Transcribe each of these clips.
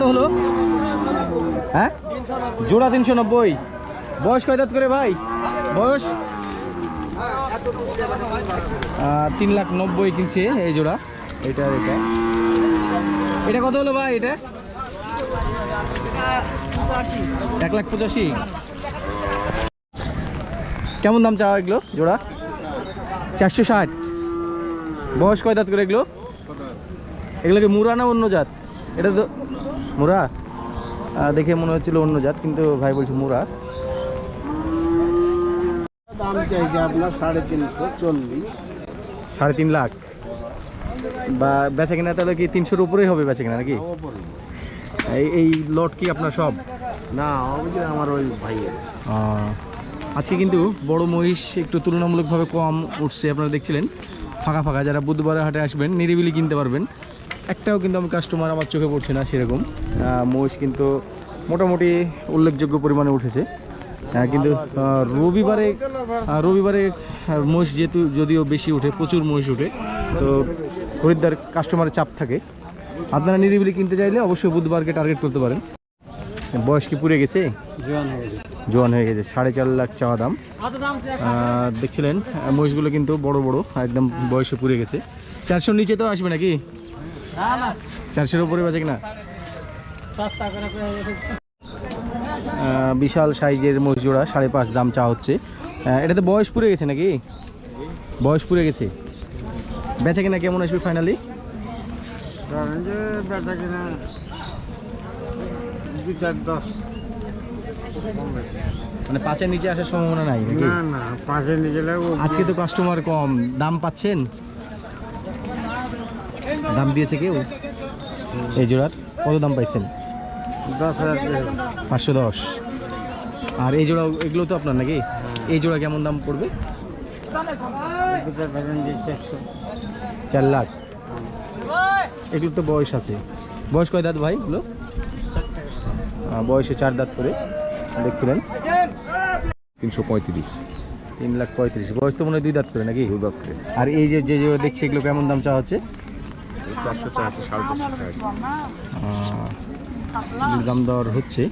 কত হলো? হ্যাঁ? জোড়া তিনশো নব্বই। বয়স কয় দাঁত করে ভাই? বয়স? তিন লাখ নব্বই কিনছে এই জোড়া। এটা এটা। এটা কত হলো ভাই এটা? এক লাখ পঁচাশি। কেমন দাম চাওয়া এগুলো জোড়া? চারশো ষাট। বয়স কয় দাঁত করে এগুলো? এগুলো কি মুরা না অন্য জাত? এটা তো মুরা দেখে মনে হচ্ছিল অন্য জাত কিন্তু ভাই বলছে মুরা দাম চাইছে আপনার সাড়ে তিনশো চল্লিশ। সাড়ে তিন লাখ। বা বেচা কিনা তাহলে কি তিনশোর উপরেই হবে বেচা কিনা নাকি? এই এই লট কি আপনার সব? না আমার ওই ভাইয়ের। আজকে কিন্তু বড় মহিষ একটু তুলনামূলকভাবে কম উঠছে আপনারা দেখছিলেন। ফাঁকা ফাঁকা যারা বুধবারের হাটে আসবেন নিরিবিলি কিনতে পারবেন। একটাও কিন্তু আমি কাস্টমার আমার চোখে পড়ছে না সেরকম। মহিষ কিন্তু মোটামুটি উল্লেখযোগ্য পরিমাণে উঠেছে। কিন্তু রবিবারে রবিবারে মহিষ যেহেতু যদিও বেশি উঠে প্রচুর মহিষ উঠে তো খরিদ্দার কাস্টমারের চাপ থাকে। আপনারা নিরিবিলি কিনতে চাইলে অবশ্যই বুধবারকে টার্গেট করতে পারেন। বয়স কি পুড়ে গেছে? জোয়ান হয়ে গেছে। জোয়ান হয়ে গেছে সাড়ে চার লাখ চাওয়া দাম। দেখছিলেন মহিষগুলো কিন্তু বড় বড় একদম বয়সে পুড়ে গেছে। চারশোর নিচে তো আসবে নাকি? চারশোর উপরে বাজে কিনা? বিশাল সাইজের মহিষ জোড়া সাড়ে পাঁচ দাম চা হচ্ছে। এটাতে বয়স পুড়ে গেছে নাকি? বয়স পুড়ে গেছে। বেচা কিনা কেমন আসবে ফাইনালি বেচা কিনা মানে পাঁচের নিচে আসার সম্ভাবনা নাই আজকে তো কাস্টমার কম। দাম পাচ্ছেন? দাম দিয়েছে কেউ? এই জোড়ার কত দাম পাইছেন? দশ হাজার পাঁচশো দশ। আর এই জোড়া এগুলো তো আপনার নাকি? এই জোড়া কেমন দাম পড়বে? চার লাখ। এগুলো তো বয়স আছে। বয়স কয় দাঁত ভাই এগুলো? বয়সে চার দাঁত করে। দেখছিলেন? তিনশো পঁয়ত্রিশ। তিন লাখ পঁয়ত্রিশ। বয়স তো মনে হয় দুই দাঁত করে নাকি? আর এই যে যে যে দেখছি এগুলো কেমন দাম চাওয়া হচ্ছে? চারশো চারশো সাড়ে চারশো টাকা আহ, এগুলোর দাম দর হচ্ছে।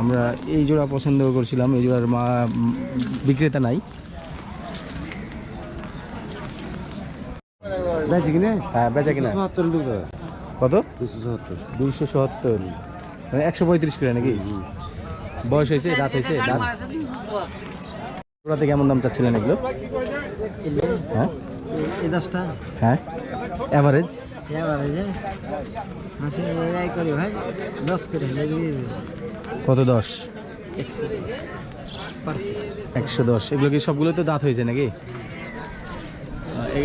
আমরা এই জোড়া পছন্দ করছিলাম এই জোড়ার মা বিক্রেতা নাই। বেচে কিনে? হ্যাঁ বেচা কিনা। কত? দুশো সত্তর। মানে একশো পঁয়ত্রিশ করে নাকি? বয়স হয়েছে দাঁত হয়েছে দাঁত জোড়াতে কেমন দাম চাচ্ছিলেন এগুলো? হ্যাঁ? হ্যাঁ? অ্যাভারেজ লেগে কত দশ? একশো দশ। এগুলো কি সবগুলো তো দাঁত হয়েছে নাকি?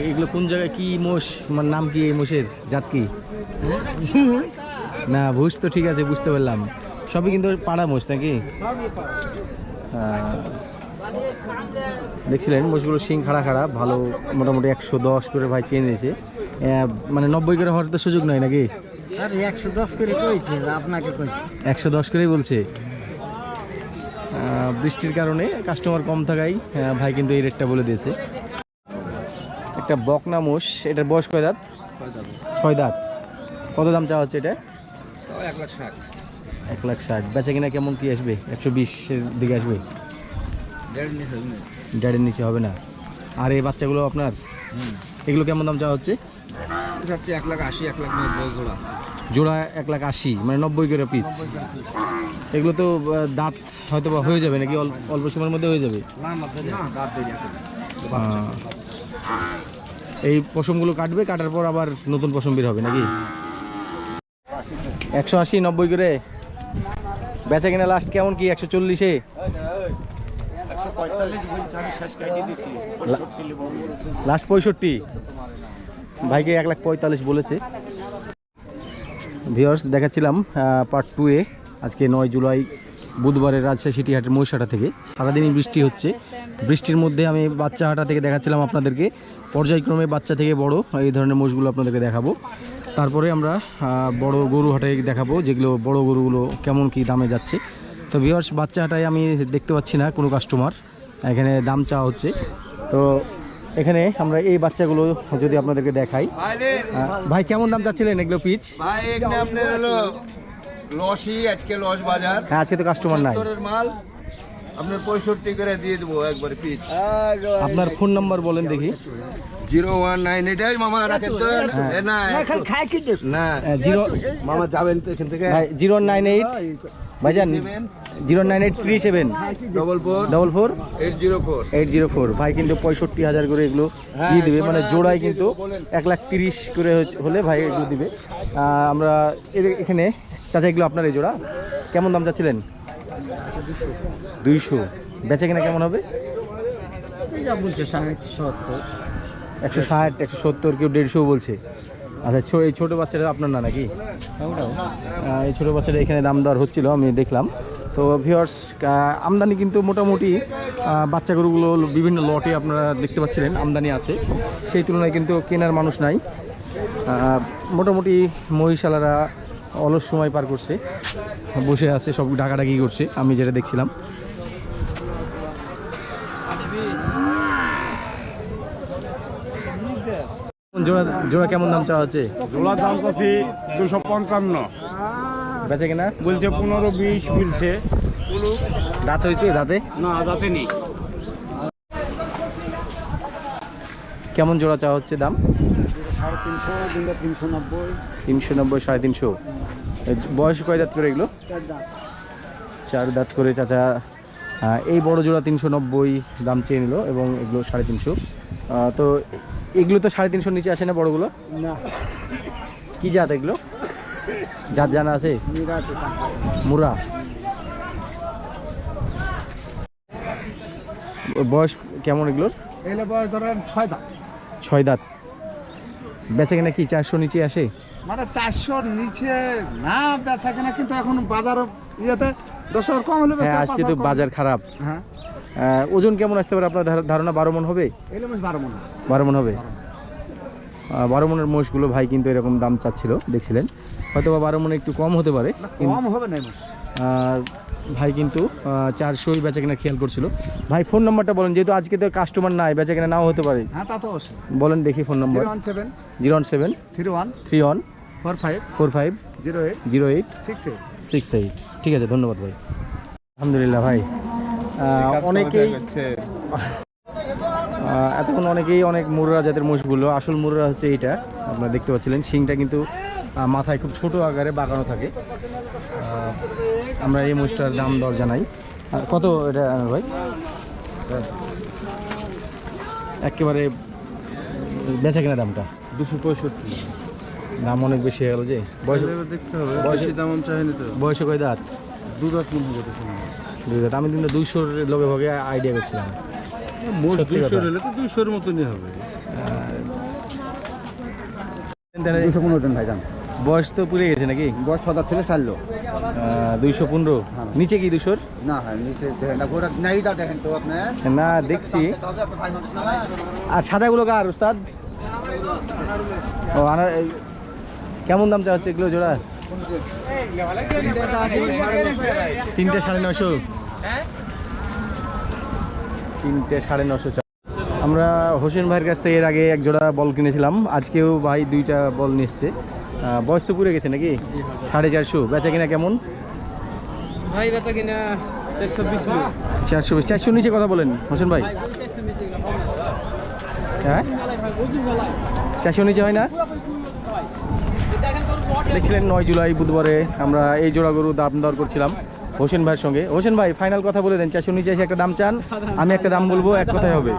এগুলো কোন জায়গায় কি মোষ? মানে নাম কি এই মোষের? জাত কি? না ভুষ তো ঠিক আছে বুঝতে পারলাম। সবই কিন্তু পাড়া মোষ নাকি? দেখছিলেন মোষগুলো শিং খাড়া খাড়া ভালো মোটামুটি একশো দশ করে ভাই চেয়ে নিয়েছে। মানে নব্বই করে হওয়ার তো সুযোগ নয় নাকি? একশো দশ করে কইছে আপনাকে কইছে। একশো দশ করেই বলছে। বৃষ্টির কারণে কাস্টমার কম থাকায় ভাই কিন্তু এই রেটটা বলে দিয়েছে। একটা বকনা মোষ এটার বয়স কয় দাঁত? ছয় দাঁত। কত দাম চাওয়া হচ্ছে এটা? এক লাখ ষাট। এক লাখ ষাট বেচা কিনা কেমন কি আসবে? একশো বিশের দিকে আসবে? ড্যাডের নিচে হবে। না। আর এই বাচ্চাগুলো আপনার? এগুলো কেমন দাম চাওয়া হচ্ছে? সবচেয়ে এক লাখ আশি এক লাখ নব্বই জোড়া? জোড়া এক লাখ আশি মানে নব্বই করে পিস এগুলো তো দাঁত হয়তো বা হয়ে যাবে নাকি অল্প- অল্প সময়ের মধ্যে হয়ে যাবে? এই পশমগুলো কাটবে কাটার পর আবার নতুন পশম বের হবে নাকি? একশো আশি নব্বই করে। বেচা কিনা লাস্ট কেমন কি একশো চল্লিশে? লাস্ট পঁয়ষট্টি। ভাইকে এক লাখ পঁয়তাল্লিশ বলেছে। ভিওর্স দেখাচ্ছিলাম পার্ট টু এ, আজকে নয় জুলাই, বুধবারের রাজশাহী সিটি হাটের মহিষাটা থেকে। সারাদিনই বৃষ্টি হচ্ছে। বৃষ্টির মধ্যে আমি বাচ্চা হাটা থেকে দেখাচ্ছিলাম আপনাদেরকে। পর্যায়ক্রমে বাচ্চা থেকে বড় এই ধরনের মোষগুলো আপনাদেরকে দেখাবো। তারপরে আমরা বড় গরু হাটে দেখাবো, যেগুলো বড় গরুগুলো কেমন কি দামে যাচ্ছে। তো ভিওর্স বাচ্চা হাটায় আমি দেখতে পাচ্ছি না কোনো কাস্টমার এখানে দাম চাওয়া হচ্ছে। তো এখানে আমরা এই বাচ্চাগুলো যদি আপনাদেরকে দেখাই। ভাই কেমন দাম চাচ্ছিলেন এগুলো পিচ? ভাই এখানে আপনার হলো লসই আজকে লস বাজার। হ্যাঁ আজকে তো কাস্টমার নাই। মাল। আপনার পঁয়ষট্টি করে দিয়ে দেবো একবারে পিস আপনার ফোন নাম্বার বলেন দেখি। জিরো ওয়ান নাইন এটাই মামা রাখেন তো। না খাই কি দেখ না। জিরো মামা যাবেন তো এখান থেকে। ভাই জিরো নাইন এইট। ভাইজান zero nine eight three seven. Double four double four eight zero four eight zero four ভাই কিন্তু পঁয়ষট্টি হাজার করে এগুলো দিয়ে দিবে। মানে জোড়ায় কিন্তু এক লাখ তিরিশ করে হলে ভাই এগুলো দিবে। আমরা এখানে চাচা এগুলো আপনার এই জোড়া। কেমন দাম চাচ্ছিলেন? দুইশো। বেচে কিনা কেমন হবে? যা বলছে ষাট সত্তর। একশো ষাট একশো সত্তর কেউ দেড়শো বলছে। আচ্ছা এই ছোটো বাচ্চাটা আপনার না নাকি? এই ছোটো বাচ্চাটা এখানে দাম দর হচ্ছিল আমি দেখলাম। তো ভিওর্স আমদানি কিন্তু মোটামুটি বাচ্চা গরুগুলো বিভিন্ন লটে আপনারা দেখতে পাচ্ছিলেন আমদানি আছে। সেই তুলনায় কিন্তু কেনার মানুষ নাই। মোটামুটি মহিষালারা অলস সময় পার করছে। বসে আছে সব ডাকাডাকি করছে আমি যেটা দেখছিলাম। জোড়া জোড়া কেমন দাম চাওয়া হচ্ছে জোড়ার দাম পাচ্ছি দুশো পঞ্চান্ন। বেচে কিনা? বলছে পনেরো বিশ বলছে দাঁত হয়েছে দাঁতে? না যাতে নেই। কেমন জোড়া চাওয়া হচ্ছে দাম? সাড়ে তিনশো নব্বই। তিনশো নব্বই সাড়ে তিনশো। বয়স কয় দাঁত করে এগুলো? চার দাঁত। করে চাচা। এই বড় জোড়া তিনশো নব্বই দাম চেয়ে নিল এবং এগুলো সাড়ে তিনশো। তো এগুলো তো সাড়ে তিনশোর নিচে আসে না বড়গুলো? না। কি জাত এগুলো? জাত জানা আছে? মুরা বয়স কেমন এগুলোর? বয়স ধরেন ছয় দাম ছয় দাঁত। বেচে কিনা কি চারশো নিচে আসে? মানে চারশোর নিচে না বেচা কেনা কিন্তু এখন বাজার ইয়েতে দশ হাজার কম হলে হ্যাঁ আজকে তো বাজার খারাপ। হ্যাঁ। ওজন কেমন আসতে পারে আপনার ধারণা? বারো মন হবে? বারো মনে। বারো মন হবে? বারো মনের মহিষগুলো ভাই কিন্তু এরকম দাম চাচ্ছিল দেখছিলেন। হয়তো বা বারো মনে একটু কম হতে পারে কম হবে না ভাই কিন্তু চারশোই বেচা কিনা খেয়াল করছিল। ভাই ফোন নাম্বারটা বলেন যেহেতু আজকে তো কাস্টমার নাই বেচা কিনা নাও হতে পারে। হ্যাঁ তা তো অবশ্যই। বলেন দেখি phone number. Zero one seven. Three one. Three one. Four five. Four five. Zero eight. Zero eight. Six eight. Six eight. ঠিক আছে ধন্যবাদ ভাই। আলহামদুলিল্লাহ ভাই। অনেকেই এতক্ষণ অনেকেই অনেক মুররা জাতের মোষ বলল আসল মুররা হচ্ছে এইটা আপনারা দেখতে পাচ্ছিলেন। শিংটা কিন্তু মাথায় খুব ছোট আকারে বাঁকানো থাকে। আমরা এই মোষটার দাম দর জানাই। কত এটা ভাই? একেবারে বেচা কেনা দামটা? দুশো পঁয়ষট্টি। দাম অনেক বেশি হয়ে গেল যে। বয়স দেখতে হবে বয়সে তো। বয়সে কয় দাঁত? দু রাত মনে হবে দুই দাঁত। আমি কিন্তু দুইশোর লগে ভাগে আইডিয়া করছিলাম। মোট সত্যি হলে তো দুইশোর মতনই হবে। দুশো পনেরো জন ভাই দাম বয়স তো পুড়ে গেছে নাকি? বয়স হাজার ছেলে চাললো দুইশো পনেরো। নিচে কি দুশোর? না হ্যাঁ না দেখছি। আর সাদাগুলো কার উস্তাদ? ও আনার কেমন দাম চা হচ্ছে এগুলো জোড়া? তিনটে সাড়ে নশো তিনটে সাড়ে নশো আমরা হোসেন ভাইয়ের কাছ থেকে এর আগে এক জোড়া বল কিনেছিলাম। আজকেও ভাই দুইটা বল আহ, বয়স তো পুড়ে গেছে নাকি? সাড়ে চারশো। বেচা কিনা কেমন? ভাই বেচা কিনা চারশো বিশ চারশো চারশো নিচে কথা বলেন হোসেন ভাই। হ্যাঁ? চারশো নিচে হয় না? দেখছিলেন নয় জুলাই বুধবারে আমরা এই জোড়া গরু দাম দর করছিলাম হোসেন ভাইয়ের সঙ্গে। হোসেন ভাই ফাইনাল কথা বলে দেন। চারশো নিচে এসে একটা দাম চান আমি একটা দাম বলব এক কথাই হবে।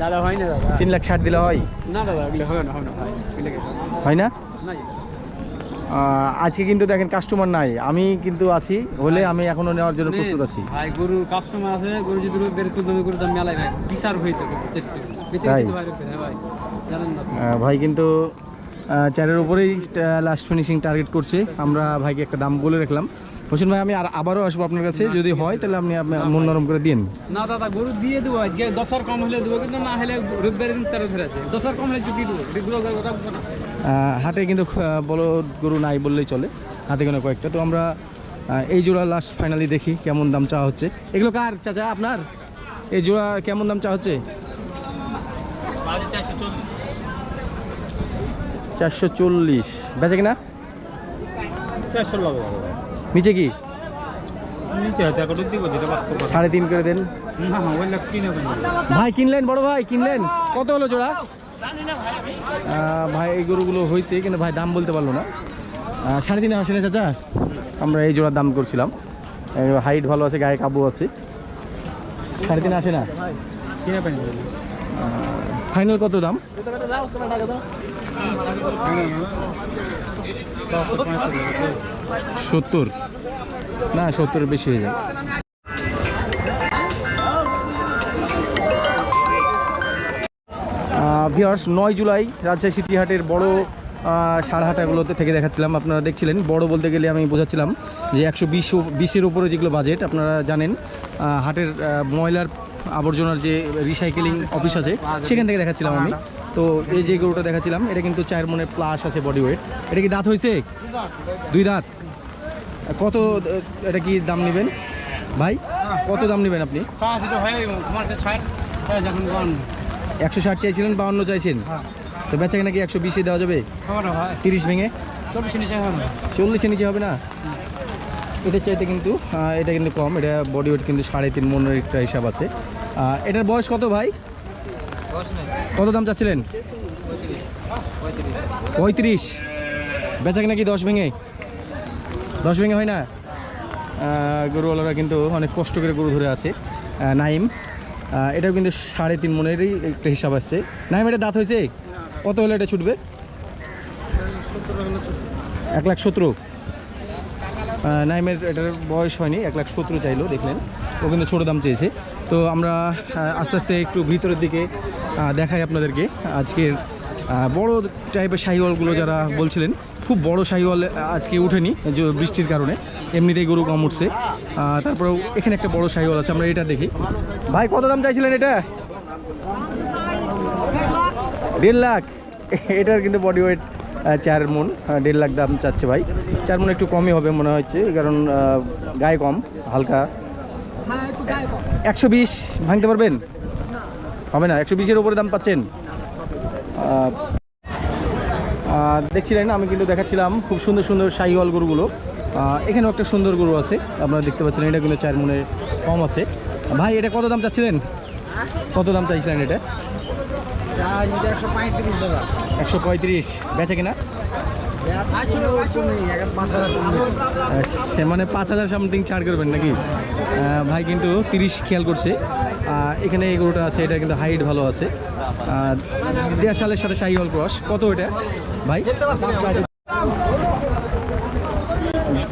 দাদা হয় না দাদা। তিন লাখ ষাট দিলে হয়? না দাদা হয় না আজকে কিন্তু দেখেন কাস্টমার নাই। আমি কিন্তু আছি হলে আমি এখনও নেওয়ার জন্য প্রস্তুত আছি। ভাই গরুর কাস্টমার আছে গরু যদি বের তুলতে হবে দাম মেলায় ভাই। বিচার হইতে চেষ্টা বেঁচে তাই? গেছে ভাই হ্যাঁ ভাই। জানেন না। ভাই কিন্তু চারের উপরেই লাস্ট ফিনিশিং টার্গেট করছে। আমরা ভাইকে একটা দাম বলে রাখলাম। হোসেন ভাই আমি আর আবারও আসব আপনার কাছে। যদি হয় তাহলে আপনি মন নরম করে দিন না দাদা গরু দিয়ে দেবো। যে দশার কম হলে দেবো কিন্তু না হলে রোববার দিন তেরো ধরে আছে। দশার কম হলে দিয়ে দেবো। হাটে কিন্তু বলদ গরু নাই বললেই চলে। হাতে কোনো কয়েকটা। তো আমরা এই জোড়া লাস্ট ফাইনালি দেখি কেমন দাম চাওয়া হচ্ছে। এগুলো কার চাচা আপনার? এই জোড়া কেমন দাম চাওয়া হচ্ছে? চারশো চল্লিশ। বেচে কিনা? চারশো নিচে কি? সাড়ে তিন করে দেন। ভাই কিনলেন? বড় ভাই কিনলেন? কত হলো জোড়া? ভাই এই গরুগুলো হয়েছে কিন্তু ভাই দাম বলতে পারল না। সাড়ে তিনে আসেনি চাচা? আমরা এই জোড়ার দাম করছিলাম। হাইট ভালো আছে গায়ে কাবু আছে। সাড়ে তিনে আসে না? কিনে ফাইনাল কত দাম? সত্তর। না সত্তরের বেশি হয়ে যায়। ভিওর্স নয় জুলাই রাজশাহী সিটি হাটের বড় সারহাটাগুলোতে থেকে দেখাচ্ছিলাম। আপনারা দেখছিলেন, বড় বলতে গেলে আমি বোঝাচ্ছিলাম যে একশো বিশ বিশের উপরে যেগুলো বাজেট আপনারা জানেন হাটের ময়লার আবর্জনার যে রিসাইকেলিং অফিস আছে, সেখান থেকে দেখাচ্ছিলাম আমি। তো এই যে গরুটা দেখাচ্ছিলাম, এটা কিন্তু চায়ের মনে প্লাস আছে বডি ওয়েট এটা কি দাঁত হয়েছে? দুই দাঁত। কত, এটা কি দাম নেবেন? ভাই, কত দাম নেবেন আপনি? একশো ষাট চাইছিলেন, বাউন্ন চাইছেন। তো বেচা নাকি একশো বিশে দেওয়া যাবে? তিরিশ ভেঙে? চব্বিশ নিচে হবে না? এটা চাইতে কিন্তু এটা কিন্তু কম। এটা বডি ওয়েট কিন্তু সাড়ে তিন মনের একটা হিসাব আছে। এটার বয়স কত ভাই? কত দাম চাচ্ছিলেন? পঁয়ত্রিশ। বেচা নাকি দশ ভেঙে? দশ ভেঙে হয় না? গরুওয়ালারা কিন্তু অনেক কষ্ট করে গরু ধরে আছে নাইম এটাও কিন্তু সাড়ে তিন মনেরই একটা হিসাব আসছে নাইম এটা দাঁত হয়েছে? কত হলে এটা ছুটবে? এক লাখ সতেরো। নাইমের এটার বয়স হয়নি এক লাখ সতেরো চাইলো দেখলেন। ও কিন্তু ছোটো দাম চেয়েছে। তো আমরা আস্তে আস্তে একটু ভিতরের দিকে দেখাই আপনাদেরকে। আজকের বড় টাইপের শাহিওয়ালগুলো যারা বলছিলেন, খুব বড় শাহিওয়াল আজকে উঠেনি বৃষ্টির কারণে। এমনিতেই গরু কম উঠছে। তারপরেও এখানে একটা বড় শাহিওয়াল আছে, আমরা এটা দেখি। ভাই, কত দাম চাইছিলেন এটা? দেড় লাখ। এটার কিন্তু বডি ওয়েট চার মন দেড় লাখ দাম চাচ্ছে ভাই। চার মন একটু কমই হবে মনে হচ্ছে, কারণ গায়ে কম, হালকা। একশো বিশ ভাঙতে পারবেন? হবে না একশো বিশের উপরে দাম পাচ্ছেন। দেখছিলেন আমি কিন্তু দেখাচ্ছিলাম খুব সুন্দর সুন্দর শাহিওয়াল গরুগুলো। এখানেও একটা সুন্দর গরু আছে আপনারা দেখতে পাচ্ছেন এটা কিন্তু চার মনে কম আছে। ভাই এটা কত দাম চাচ্ছিলেন? কত দাম চাইছিলেন এটা? একশো পঁয়ত্রিশ টাকা একশো পঁয়ত্রিশ বেচে কিনা? সে মানে পাঁচ হাজার সামথিং ছাড় করবেন নাকি? ভাই কিন্তু তিরিশ খেয়াল করছে। এখানে এই গরুটা আছে, এটা কিন্তু হাইট ভালো আছে। দেড় সালের সাথে শাহিওয়াল ক্রস কত এটা, ভাই?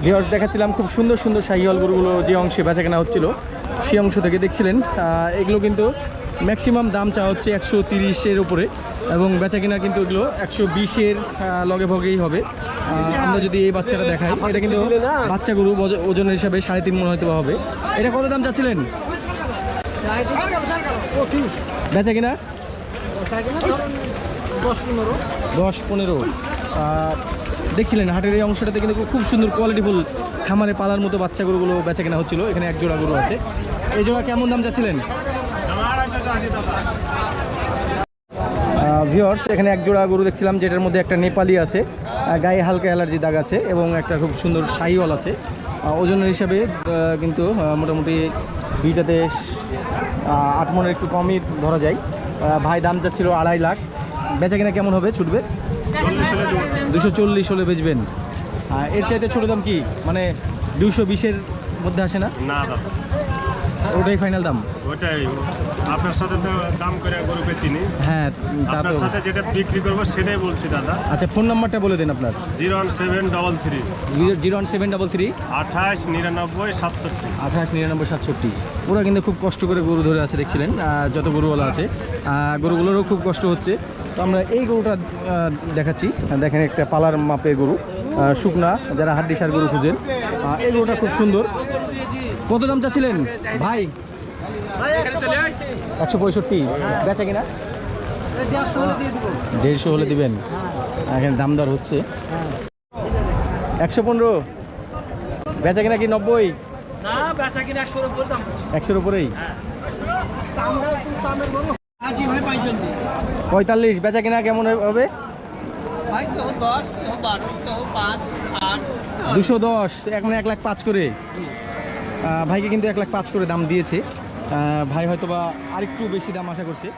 ভিওর্স দেখাচ্ছিলাম খুব সুন্দর সুন্দর শাহিওয়াল গরুগুলো যে অংশে বেচা কেনা হচ্ছিল। সেই অংশ থেকে দেখছিলেন। এগুলো কিন্তু ম্যাক্সিমাম দাম চা হচ্ছে একশো তিরিশের উপরে। এবং বেচা কিনা কিন্তু এগুলো একশো বিশের লগে ভগেই হবে। আমরা যদি এই বাচ্চাটা দেখাই, এটা কিন্তু বাচ্চা গরু ওজ- ওজনের হিসাবে সাড়ে তিন মন হয়তো হবে। এটা কত দাম চাচ্ছিলেন? বেচা কিনা দশ পনেরো। দেখছিলেন, হাটের এই অংশটাতে কিন্তু খুব সুন্দর কোয়ালিটিফুল খামারে পালার মতো বাচ্চা গরুগুলো বেচা কেনা হচ্ছিল। এখানে এক জোড়া গরু আছে। এই জোড়া কেমন দাম চাচ্ছিলেন? ভিওর্স এখানে এক জোড়া গরু দেখছিলাম, যেটার মধ্যে একটা নেপালি আছে গায়ে হালকা অ্যালার্জি দাগ আছে এবং একটা খুব সুন্দর শাহিওয়াল আছে। ওজনের হিসাবে কিন্তু মোটামুটি দুইটাতে আট মনের একটু কমই ধরা যায়। ভাই, দাম চাচ্ছিল আড়াই লাখ। বেচা কিনা কেমন হবে? ছুটবে? দুশো চল্লিশ হলে বেচবেন। এর চাইতে ছোটো দাম কি? মানে দুশো বিশের মধ্যে আসে না না। ওটাই ফাইনাল দাম। ওটাই। আপনার সাথে তো দাম করে গরু বেচিনি হ্যাঁ আপনার সাথে যেটা বিক্রি করব সেটাই বলছি দাদা। আচ্ছা ফোন নাম্বারটা বলে দিন আপনার। Zero one seven double three. Zero one seven double three. আঠাশ নিরানব্বই সাতষট্টি। আঠাশ নিরানব্বই সাতষট্টি। ওরা কিন্তু খুব কষ্ট করে গরু ধরে আছে দেখছিলেন যত গরুওয়ালা আছে। গরুগুলোরও খুব কষ্ট হচ্ছে। তো আমরা এই গরুটা দেখাচ্ছি। দেখেন একটা পালার মাপের গরু শুকনা যারা হাড্ডি সার গরু খুঁজেন। এই গরুটা খুব সুন্দর। কত দাম চাচ্ছিলেন? ভাই। একশো পঁয়ষট্টি। বেচা কিনা? দেড়শো হলে দিবেন। এখানে দাম দর হচ্ছে। একশো পনেরো। বেচা কিনা কি নব্বই? একশোর উপরেই? পঁয়তাল্লিশ। বেচা কিনা কেমন হবে? দশ দুশো। এখন এক লাখ পাঁচ করে। ভাইকে কিন্তু এক লাখ পাঁচ করে দাম দিয়েছে। ভাই হয়তো বা আরেকটু বেশি দাম আশা করছে।